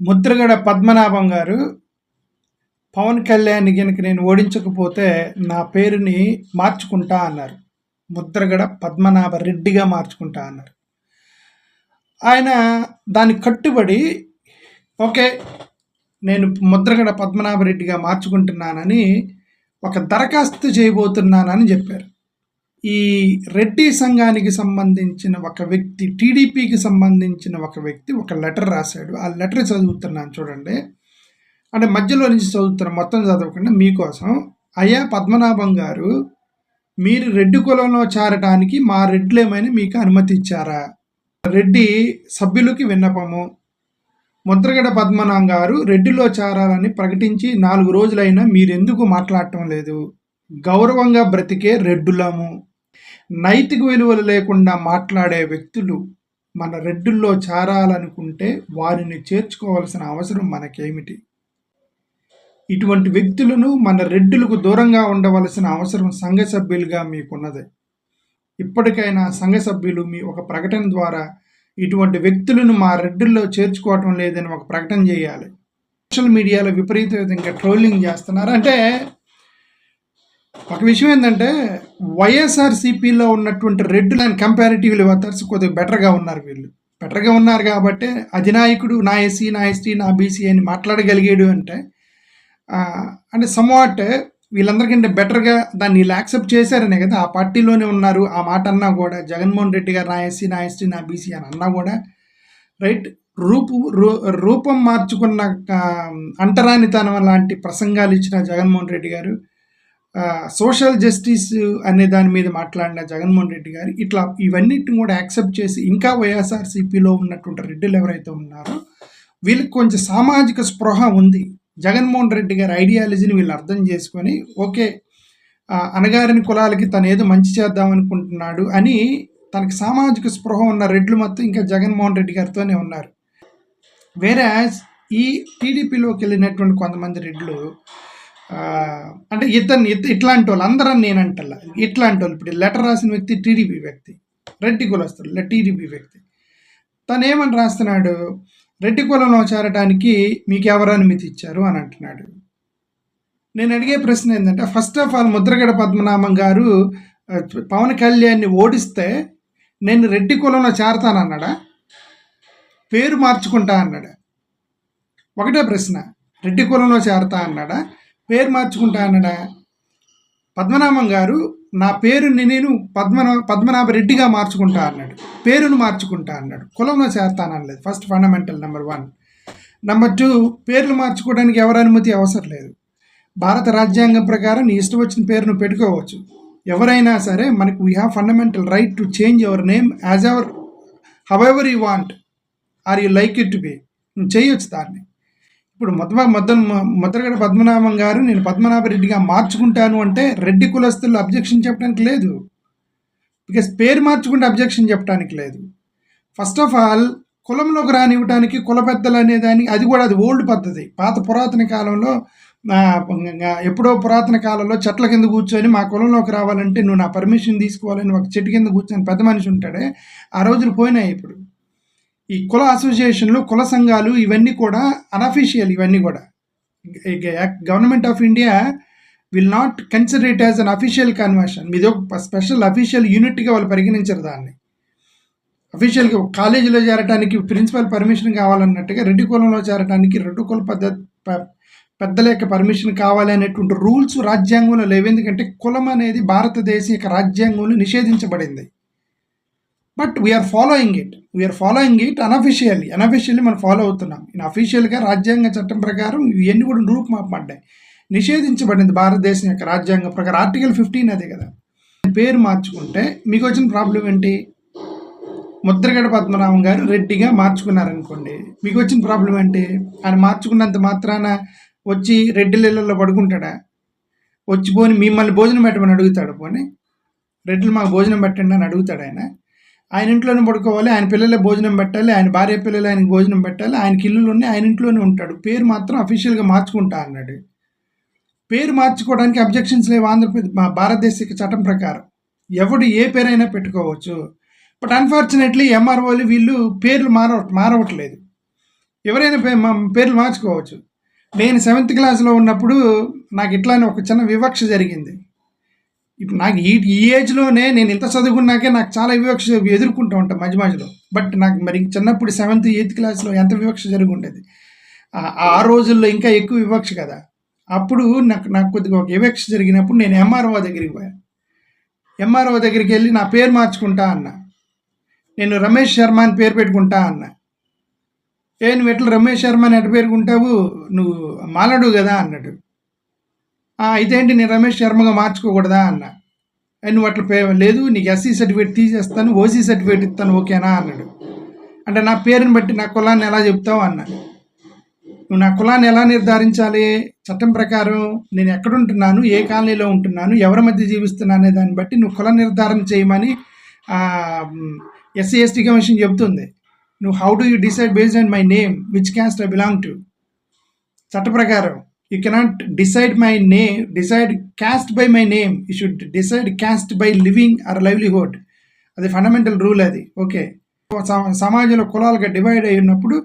ముద్రగడ పద్మనాభం గారు పవన్ కళ్యాణ్ గనుక నేను ఓడించకపోతే నా పేరుని మార్చుకుంటా అన్నారు. ముద్రగడ పద్మనాభ రెడ్డిగా మార్చుకుంటా అన్నారు. ఆయన దాని కట్టుబడి ఓకే నేను ముద్రగడ పద్మనాభ రెడ్డిగా మార్చుకుంటున్నానని ఒక దరఖాస్తు చేయబోతున్నానని చెప్పారు. ఈ రెడ్డి సంఘానికి సంబంధించిన ఒక వ్యక్తి టీడీపీకి సంబంధించిన ఒక వ్యక్తి ఒక లెటర్ రాశాడు. ఆ లెటర్ చదువుతున్నాను చూడండి. అంటే మధ్యలో నుంచి చదువుతున్నాను మొత్తం చదవకుండా మీకోసం అయ్యా పద్మనాభం గారు మీరు రెడ్డి కులంలో చేరటానికి మా రెడ్లేమైనా మీకు అనుమతి ఇచ్చారా రెడ్డి సభ్యులకి విన్నపము. ముద్రగడ పద్మనాభం గారు రెడ్డిలో చేరాలని ప్రకటించి నాలుగు రోజులైనా మీరెందుకు మాట్లాడటం లేదు? గౌరవంగా బ్రతికే రెడ్డులము. నైతిక విలువలు లేకుండా మాట్లాడే వ్యక్తులు మన రెడ్డుల్లో చేరాలనుకుంటే వారిని చేర్చుకోవాల్సిన అవసరం మనకేమిటి? ఇటువంటి వ్యక్తులను మన రెడ్డులకు దూరంగా ఉండవలసిన అవసరం సంఘ సభ్యులుగా మీకున్నది. ఇప్పటికైనా సంఘ సభ్యులు మీ ఒక ప్రకటన ద్వారా ఇటువంటి వ్యక్తులను మా రెడ్డుల్లో చేర్చుకోవటం లేదని ఒక ప్రకటన చేయాలి. సోషల్ మీడియాలో విపరీతంగా ట్రోలింగ్ చేస్తున్నారు. అంటే ఒక విషయం ఏంటంటే వైఎస్ఆర్సీపీలో ఉన్నటువంటి రెడ్ లైన్ కంపారిటివ్లీ వర్కర్స్ కొద్దిగా బెటర్గా ఉన్నారు వీళ్ళు. బెటర్గా ఉన్నారు కాబట్టి అధినాయకుడు నా ఎస్సీ నా ఎస్టీ నా బీసీ అని మాట్లాడగలిగాడు అంటే అంటే సమ్వాట్ వీళ్ళందరికంటే బెటర్గా దాన్ని వీళ్ళు యాక్సెప్ట్ చేశారనే కదా. ఆ పార్టీలోనే ఉన్నారు. ఆ మాట అన్నా కూడా జగన్మోహన్ రెడ్డి గారు నా ఎస్సీ నా ఎస్టీ నా బీసీ అని అన్నా కూడా రైట్? రూపు రూ- రూపం మార్చుకున్న అంటరానితనం లాంటి ప్రసంగాలు ఇచ్చిన జగన్మోహన్ రెడ్డి గారు సోషల్ జస్టిస్ అనే దాని మీద మాట్లాడిన జగన్మోహన్ రెడ్డి గారు ఇట్లా ఇవన్నిటిని కూడా యాక్సెప్ట్ చేసి ఇంకా వైఎస్ఆర్సీపీలో ఉన్నటువంటి రెడ్డిలు ఎవరైతే ఉన్నారో వీళ్ళకి కొంచెం సామాజిక స్పృహ ఉంది. జగన్మోహన్ రెడ్డి గారి ఐడియాలజీని వీళ్ళు అర్థం చేసుకొని ఓకే ఆ, కులాలకి తను ఏదో మంచి చేద్దాం అనుకుంటున్నాడు అని తనకి సామాజిక స్పృహ ఉన్న రెడ్లు మొత్తం ఇంకా జగన్మోహన్ రెడ్డి గారితోనే ఉన్నారు. వేరే ఈ టీడీపీలోకి వెళ్ళినటువంటి కొంతమంది రెడ్లు అంటే ఇతన్ని ఇట్లాంటి వాళ్ళు అందరం నేను ఇట్లాంటి వాళ్ళు ఇప్పుడు లెటర్ రాసిన వ్యక్తి టీడీపీ వ్యక్తి రెడ్డి కులస్తుడు టీడీపీ వ్యక్తి. తను ఏమని రాస్తున్నాడు? రెడ్డి కులంలో చేరడానికి మీకు ఎవరు అనుమతి ఇచ్చారు అని అంటున్నాడు. నేను అడిగే ప్రశ్న ఏంటంటే first of all Mudragada Padmanabham garu Pawan కళ్యాణ్ని ఓడిస్తే నేను రెడ్డి కులంలో చేరతానన్నాడా పేరు మార్చుకుంటా అన్నాడా? ఒకటే ప్రశ్న రెడ్డి కులంలో చేరతా అన్నాడా? పేరు మార్చుకుంటా అన్నాడా? పద్మనాభం గారు నా పేరుని నేను పద్మనా పద్మనాభ రెడ్డిగా మార్చుకుంటా అన్నాడు. పేరును మార్చుకుంటా అన్నాడు. కులంలో చేస్తానలేదు first fundamental number one number two పేర్లు మార్చుకోవడానికి ఎవరి అనుమతి అవసరం లేదు. భారత రాజ్యాంగం ప్రకారం నీ ఇష్టం వచ్చిన పేరును పెట్టుకోవచ్చు. ఎవరైనా సరే మనకు we have fundamental right to change our name as our however you want or you like it to be నువ్వు చేయొచ్చు దాన్ని. ఇప్పుడు మొదమ మొద ముద్రగడ పద్మనాభం గారు నేను పద్మనాభరెడ్డిగా మార్చుకుంటాను అంటే రెడ్డి కులస్తులు అబ్జెక్షన్ చెప్పడానికి లేదు. బికాస్ పేరు మార్చుకుంటే అబ్జెక్షన్ చెప్పడానికి లేదు. ఫస్ట్ ఆఫ్ ఆల్ కులంలోకి రానివ్వడానికి కుల పెద్దలు అనే దానికి అది కూడా అది ఓల్డ్ పద్ధతి. పాత పురాతన కాలంలో ఎప్పుడో పురాతన కాలంలో చెట్ల కింద కూర్చొని మా కులంలోకి రావాలంటే నువ్వు నా పర్మిషన్ తీసుకోవాలని ఒక చెట్టు కింద కూర్చొని పెద్ద మనిషి ఉంటాడే. ఆ రోజులు పోయినాయి ఇప్పుడు. ఈ కుల అసోసియేషన్లు కుల సంఘాలు ఇవన్నీ కూడా అనఫీషియల్ ఇవన్నీ కూడా. Government of India will not consider it as unofficial conversion మీది ఒక స్పెషల్ అఫీషియల్ యూనిట్గా వాళ్ళు పరిగణించరు దాన్ని. అఫీషియల్గా కాలేజీలో చేరడానికి ప్రిన్సిపల్ పర్మిషన్ కావాలన్నట్టుగా రెడ్డి కులంలో చేరడానికి రెడ్డి కుల పద్ధతి పెద్దల యొక్క పర్మిషన్ కావాలి అనేటువంటి రూల్స్ రాజ్యాంగంలో లేవు. ఎందుకంటే కులం అనేది భారతదేశ యొక్క రాజ్యాంగంలో నిషేధించబడింది. But we're following it we're following it unofficially unofficially మనం ఫాలో అవుతున్నాం. ఇన్ అఫీషియల్గా రాజ్యాంగ చట్టం ప్రకారం ఇవన్నీ కూడా రూపుమాపబడ్డాయి. నిషేధించబడింది భారతదేశం యొక్క రాజ్యాంగం ప్రకారం. ఆర్టికల్ ఫిఫ్టీన్ అదే కదా. పేరు మార్చుకుంటే మీకు వచ్చిన ప్రాబ్లం ఏంటి? ముద్రగడ పద్మనాభం గారు రెడ్డిగా మార్చుకున్నారనుకోండి. మీకు వచ్చిన ప్రాబ్లం ఏంటి? ఆయన మార్చుకున్నంత మాత్రాన వచ్చి రెడ్డిళ్ళలో పడుకుంటాడా? వచ్చి పోని మిమ్మల్ని భోజనం పెట్టమని అడుగుతాడు పోనీ. రెడ్లు మాకు భోజనం పెట్టండి అని అడుగుతాడు ఆయన. ఆయన ఇంట్లోనే పడుకోవాలి ఆయన పిల్లలే భోజనం పెట్టాలి ఆయన భార్య పిల్లలు ఆయనకి భోజనం పెట్టాలి ఆయనకి ఇల్లులు ఉన్నాయి ఆయన ఇంట్లోనే ఉంటాడు. పేరు మాత్రం అఫీషియల్గా మార్చుకుంటా అన్నాడు. పేరు మార్చుకోవడానికి అబ్జెక్షన్స్ లేవు ఆంధ్రప్రదేశ్ మా భారతదేశ చట్టం ప్రకారం. ఎవడు ఏ పేరైనా పెట్టుకోవచ్చు. బట్ అన్ఫార్చునేట్లీ ఎంఆర్ఓలు వీళ్ళు పేర్లు మారవ మారవట్లేదు. ఎవరైనా పే మా పేర్లు మార్చుకోవచ్చు. నేను సెవెంత్ క్లాస్లో ఉన్నప్పుడు నాకు ఇట్లానే ఒక చిన్న వివక్ష జరిగింది. ఇప్పుడు నాకు ఈ ఈ ఏజ్లోనే నేను ఇంత చదువుకున్నాకే నాకు చాలా వివక్ష ఎదుర్కొంటూ ఉంటాను మధ్య మధ్యలో బట్ నాకు మరి చిన్నప్పుడు సెవెంత్ ఎయిత్ క్లాస్లో ఎంత వివక్ష జరిగి ఉండేది ఆ- రోజుల్లో ఇంకా ఎక్కువ వివక్ష కదా. అప్పుడు నాకు నాకు కొద్దిగా ఒక వివక్ష జరిగినప్పుడు నేను ఎంఆర్ఓ దగ్గరికి పోయాను ఎంఆర్ఓ దగ్గరికి వెళ్ళి నా పేరు మార్చుకుంటా అన్న. నేను రమేష్ శర్మ అని పేరు పెట్టుకుంటా అన్న. ఏ నువ్వు ఎట్లా రమేష్ శర్మ అని ఎట్లా పేరుకుంటావు? నువ్వు మాలడు కదా అన్నాడు ఇదేంటి నేను రమేష్ శర్మగా మార్చుకోకూడదా అన్న. "ఏ, నువ్వు అట్లా పే లేదు నీకు ఎస్సీ సర్టిఫికేట్ తీసేస్తాను ఓసీ సర్టిఫికేట్ ఇస్తాను ఓకేనా అన్నాడు. అంటే నా పేరుని బట్టి నా కులాన్ని ఎలా చెప్తావు అన్న. నువ్వు నా కులాన్ని ఎలా నిర్ధారించాలి? చట్టం ప్రకారం నేను ఎక్కడుంటున్నాను ఏ కాలనీలో ఉంటున్నాను ఎవరి మధ్య జీవిస్తున్నాను అనే దాన్ని బట్టి నువ్వు కుల నిర్ధారణ చేయమని ఎస్సీ ఎస్టీ కమిషన్ చెబుతుంది. నువ్వు how do you decide based on my name which caste I belong to చట్ట ప్రకారం. You cannot decide my name decide caste by my name you should decide caste by living or livelihood అది fundamental rule అది. Okay సమాజంలో కులాలుగా divide అయి ఉన్నప్పుడు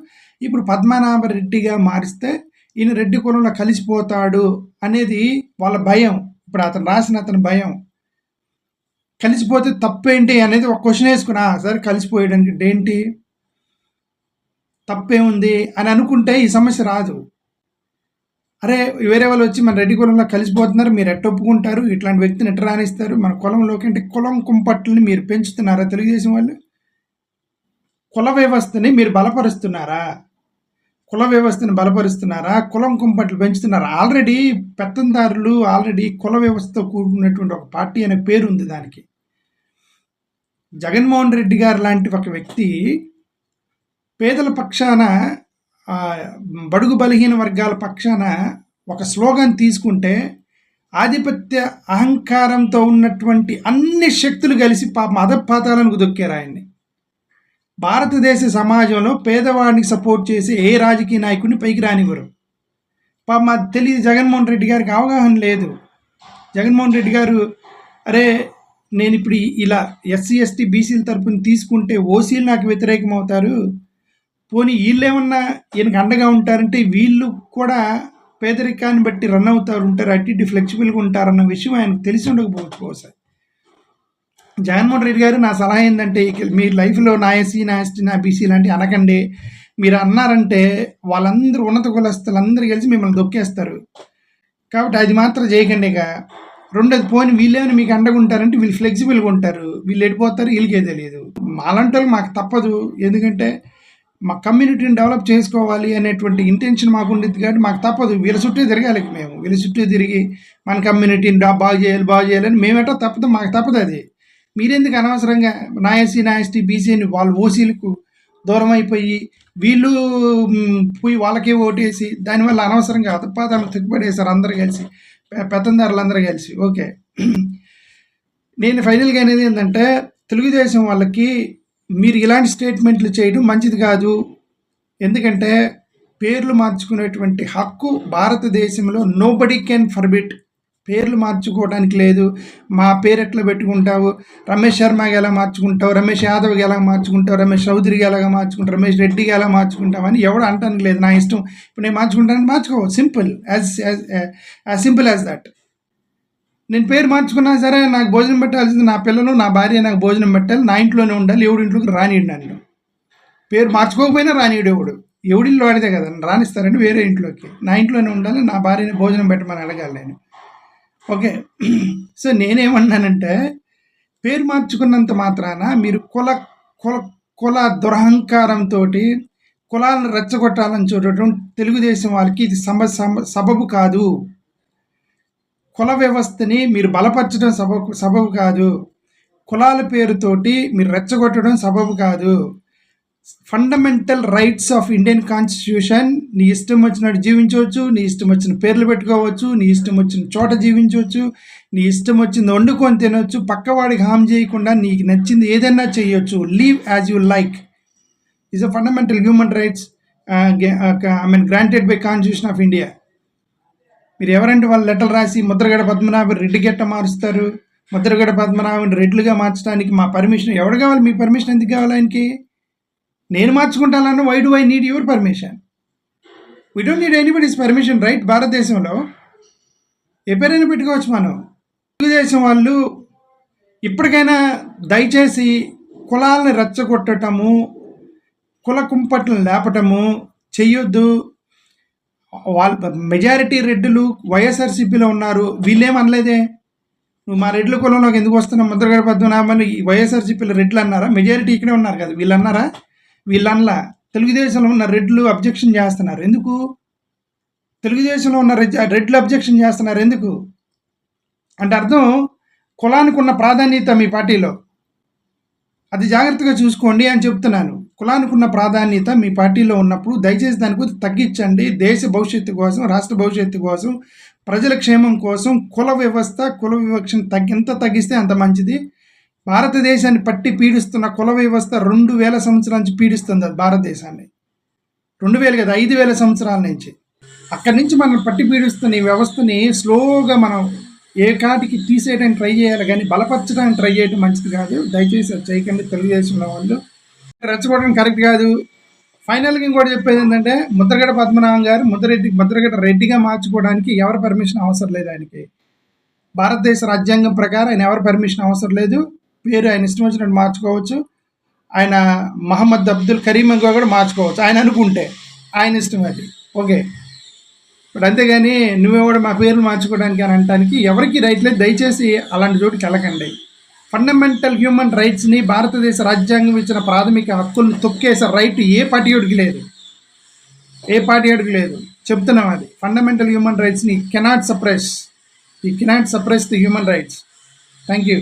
ఇప్పుడు పద్మనాభ రెడ్డిగా మారిస్తే ఈయన రెడ్డి కులంలో కలిసిపోతాడు అనేది వాళ్ళ భయం. ఇప్పుడు అతను రాసిన అతని భయం. కలిసిపోతే తప్పేంటి అనేది ఒక క్వశ్చన్ వేసుకున్నా సరే కలిసిపోయడానికి ఏంటి? తప్పేముంది? అని అనుకుంటే ఈ సమస్య రాదు. అరే వేరే వాళ్ళు వచ్చి మన రెడ్డి కులంలో కలిసిపోతున్నారు మీరు ఎట్ట ఒప్పుకుంటారు? ఇట్లాంటి వ్యక్తిని ఎట్ట రాణిస్తారు? మన కులంలోకి అంటే కులం కుంపట్లని మీరు పెంచుతున్నారా తెలుగుదేశం వాళ్ళు? కుల వ్యవస్థని మీరు బలపరుస్తున్నారా? కుల వ్యవస్థని బలపరుస్తున్నారా? కులం కుంపట్లు పెంచుతున్నారా? ఆల్రెడీ పెత్తందారులు ఆల్రెడీ కుల వ్యవస్థతో కూడుకున్నటువంటి ఒక పార్టీ అనే పేరు ఉంది దానికి. జగన్మోహన్ రెడ్డి గారు లాంటి ఒక వ్యక్తి పేదల పక్షాన బడుగు బలహీన వర్గాల పక్షాన ఒక స్లోగన్ తీసుకుంటే ఆధిపత్య అహంకారంతో ఉన్నటువంటి అన్ని శక్తులు కలిసి పాప అధపాతాలను దొక్కారు ఆయన్ని. భారతదేశ సమాజంలో పేదవాడికి సపోర్ట్ చేసే ఏ రాజకీయ నాయకుడిని పైకి రానివ్వరు. పాప మాకు తెలియదు జగన్మోహన్ రెడ్డి గారికి అవగాహన లేదు. జగన్మోహన్ రెడ్డి గారు అరే నేను ఇప్పుడు ఇలా ఎస్సీ ఎస్టీ బీసీల తరపున తీసుకుంటే ఓసీలు నాకు వ్యతిరేకం అవుతారు పోనీ వీళ్ళేమన్నా ఈయనకు అండగా ఉంటారంటే వీళ్ళు కూడా పేదరికాన్ని బట్టి రన్ అవుతారు ఉంటారు అటు ఇటు ఫ్లెక్సిబుల్గా ఉంటారన్న విషయం ఆయనకు తెలిసి ఉండకపోవచ్చు బహుశా. జగన్మోహన్ రెడ్డి గారు నా సలహా ఏంటంటే మీ లైఫ్లో నా ఎస్సీ నా ఎస్టీ నా బీసీ లాంటివి అనకండి. మీరు అన్నారంటే వాళ్ళందరూ ఉన్నత కులస్తులు అందరూ కలిసి మిమ్మల్ని దొక్కేస్తారు. కాబట్టి అది మాత్రం చేయకండి ఇక. రెండోది పోని వీళ్ళేమైనా మీకు అండగా ఉంటారంటే వీళ్ళు ఫ్లెక్సిబుల్గా ఉంటారు. వీళ్ళు ఎడిపోతారు వీళ్ళకే తెలియదు అలాంటి వాళ్ళు మాకు తప్పదు. ఎందుకంటే మా కమ్యూనిటీని డెవలప్ చేసుకోవాలి అనేటువంటి ఇంటెన్షన్ మాకు ఉండేది కాబట్టి మాకు తప్పదు. వీళ్ళ చుట్టూ తిరగాలి మేము. వీళ్ళ చుట్టూ తిరిగి మన కమ్యూనిటీని బాగు చేయాలి బాగు చేయాలని మేమేటో తప్పదు మాకు తప్పదు అది. మీరెందుకు అనవసరంగా నా ఎస్సీ నా ఎస్టీ బీసీని వాళ్ళు ఓసీలకు దూరం అయిపోయి వీళ్ళు పోయి వాళ్ళకే ఓటేసి దానివల్ల అనవసరంగా అతపాతాలు తిక్కుపడేశారు అందరూ కలిసి పెత్తందారులు అందరూ కలిసి. ఓకే. నేను ఫైనల్గా అనేది ఏంటంటే తెలుగుదేశం వాళ్ళకి మీరు ఇలాంటి స్టేట్మెంట్లు చేయడం మంచిది కాదు. ఎందుకంటే పేర్లు మార్చుకునేటువంటి హక్కు భారతదేశంలో నోబడి కెన్ ఫర్బిట్ పేర్లు మార్చుకోవడానికి లేదు. మా పేరు ఎట్లా పెట్టుకుంటావు? రమేష్ శర్మకి ఎలా మార్చుకుంటావు రమేష్ యాదవ్కి ఎలా మార్చుకుంటావు రమేష్ చౌదరికి ఎలా మార్చుకుంటావు రమేష్ రెడ్డికి ఎలా మార్చుకుంటావు అని ఎవడు అంటానికి లేదు. నా ఇష్టం. ఇప్పుడు నేను మార్చుకుంటాను మార్చుకో simple as as simple as that నేను పేరు మార్చుకున్నా సరే నాకు భోజనం పెట్టాల్సింది నా పిల్లలు నా భార్య నాకు భోజనం పెట్టాలి నా ఇంట్లోనే ఉండాలి ఎవడి ఇంట్లోకి రానియడు నన్ను. పేరు మార్చుకోకపోయినా రానియడు ఎవడు. ఎవడిల్లు వాడితే కదా రానిస్తారండి వేరే ఇంట్లోకి. నా ఇంట్లోనే ఉండాలి నా భార్యని భోజనం పెట్టమని అడగాలి నేను. ఓకే. సో నేనేమన్నానంటే పేరు మార్చుకున్నంత మాత్రాన మీరు కుల కుల కుల దురహంకారంతో కులాలను రెచ్చగొట్టాలని చూడటం తెలుగుదేశం వాళ్ళకి ఇది సమ- సబబు కాదు. కుల వ్యవస్థని మీరు బలపరచడం సబబు సబబు కాదు. కులాల పేరుతోటి మీరు రెచ్చగొట్టడం సబబు కాదు. Fundamental rights of Indian constitution నీ ఇష్టం వచ్చినట్టు జీవించవచ్చు నీ ఇష్టం వచ్చిన పేర్లు పెట్టుకోవచ్చు నీ ఇష్టం వచ్చిన చోట జీవించవచ్చు నీ ఇష్టం వచ్చింది వండుకొని తినవచ్చు పక్కవాడికి హామ్ చేయకుండా నీకు నచ్చింది ఏదైనా చేయొచ్చు. Leave as you like is a fundamental human rights I mean granted by constitution of India మీరు ఎవరంటే వాళ్ళు లెటర్ రాసి ముద్రగడ పద్మనాభం రెడ్డి గట్ట మారుస్తారు? ముద్రగడ పద్మనాభం రెడ్లుగా మార్చడానికి మా పర్మిషన్ ఎవరు కావాలి? మీ పర్మిషన్ ఎందుకు కావాలి ఆయనకి? నేను మార్చుకుంటానన్న why do I need your permission we don't need anybody's permission right భారతదేశంలో ఏ పేరైనా పెట్టుకోవచ్చు మనం. తెలుగుదేశం వాళ్ళు ఇప్పటికైనా దయచేసి కులాలను రెచ్చగొట్టటము కుల కుంపట్లను లేపటము చెయ్యొద్దు. వాళ్ళ మెజారిటీ రెడ్డులు వైఎస్ఆర్సీపీలో ఉన్నారు. వీళ్ళేం అనలేదే? నువ్వు మా రెడ్ల కులంలోకి ఎందుకు వస్తున్నావు? ముద్రగడ పద్మనాభని వైఎస్ఆర్సీపీలో రెడ్లు అన్నారా? మెజారిటీ ఇక్కడే ఉన్నారు కదా. వీళ్ళు అన్నారా? వీళ్ళు అనలా. తెలుగుదేశంలో ఉన్న రెడ్లు అబ్జెక్షన్ చేస్తున్నారు. ఎందుకు? తెలుగుదేశంలో ఉన్న రెడ్ రెడ్లు అబ్జెక్షన్ చేస్తున్నారు. ఎందుకు? అంటే అర్థం కులానికి ఉన్న ప్రాధాన్యత మీ పార్టీలో. అది జాగ్రత్తగా చూసుకోండి అని చెప్తున్నాను. కులానికి ఉన్న ప్రాధాన్యత మీ పార్టీలో ఉన్నప్పుడు దయచేసి దాని గురించి తగ్గించండి. దేశ భవిష్యత్తు కోసం రాష్ట్ర భవిష్యత్తు కోసం ప్రజల క్షేమం కోసం కుల వ్యవస్థ కుల వివక్షను తగ్గి ఎంత తగ్గిస్తే అంత మంచిది. భారతదేశాన్ని పట్టి పీడిస్తున్న కుల వ్యవస్థ రెండు వేల సంవత్సరాల నుంచి పీడిస్తుంది అది భారతదేశాన్ని. రెండు వేలు కదా ఐదు వేల సంవత్సరాల నుంచి. అక్కడి నుంచి మనం పట్టి పీడిస్తున్న ఈ వ్యవస్థని స్లోగా మనం ఏ కాటికి తీసేయడానికి ట్రై చేయాలి కానీ బలపరచడానికి ట్రై చేయడం మంచిది కాదు. దయచేసి అది చేయకండి. తెలుగుదేశంలో వాళ్ళు రెచ్చగొట్టడం కరెక్ట్ కాదు. ఫైనల్గా ఇంకోటి చెప్పేది ఏంటంటే ముద్రగడ పద్మనాభం గారు ముద్రరెడ్డి ముద్రగడ రెడ్డిగా మార్చుకోవడానికి ఎవరి పర్మిషన్ అవసరం లేదు ఆయనకి. భారతదేశ రాజ్యాంగం ప్రకారం ఆయన ఎవరి పర్మిషన్ అవసరం లేదు. పేరు ఆయన ఇష్టం వచ్చినట్టు మార్చుకోవచ్చు. ఆయన మహమ్మద్ అబ్దుల్ కరీం ఇంకో కూడా మార్చుకోవచ్చు. ఆయన అనుకుంటే ఆయన ఇష్టం అది. ఓకే. ఇప్పుడు అంతేగాని నువ్వే కూడా మా పేర్లు మార్చుకోవడానికి అని అనడానికి ఎవరికి రైట్ లేదు దయచేసి అలాంటి చోటుకి వెళ్ళకండి. ఫండమెంటల్ హ్యూమన్ రైట్స్ని భారతదేశ రాజ్యాంగం ఇచ్చిన ప్రాథమిక హక్కుల్ని తొక్కేసే రైట్ ఏ పార్టీయుడికి లేదు. ఏ పార్టీయుడికి లేదు. చెప్తున్నాం అది. ఫండమెంటల్ హ్యూమన్ రైట్స్ని కెనాట్ సప్రెస్ ఈ cannot suppress the human rights thank you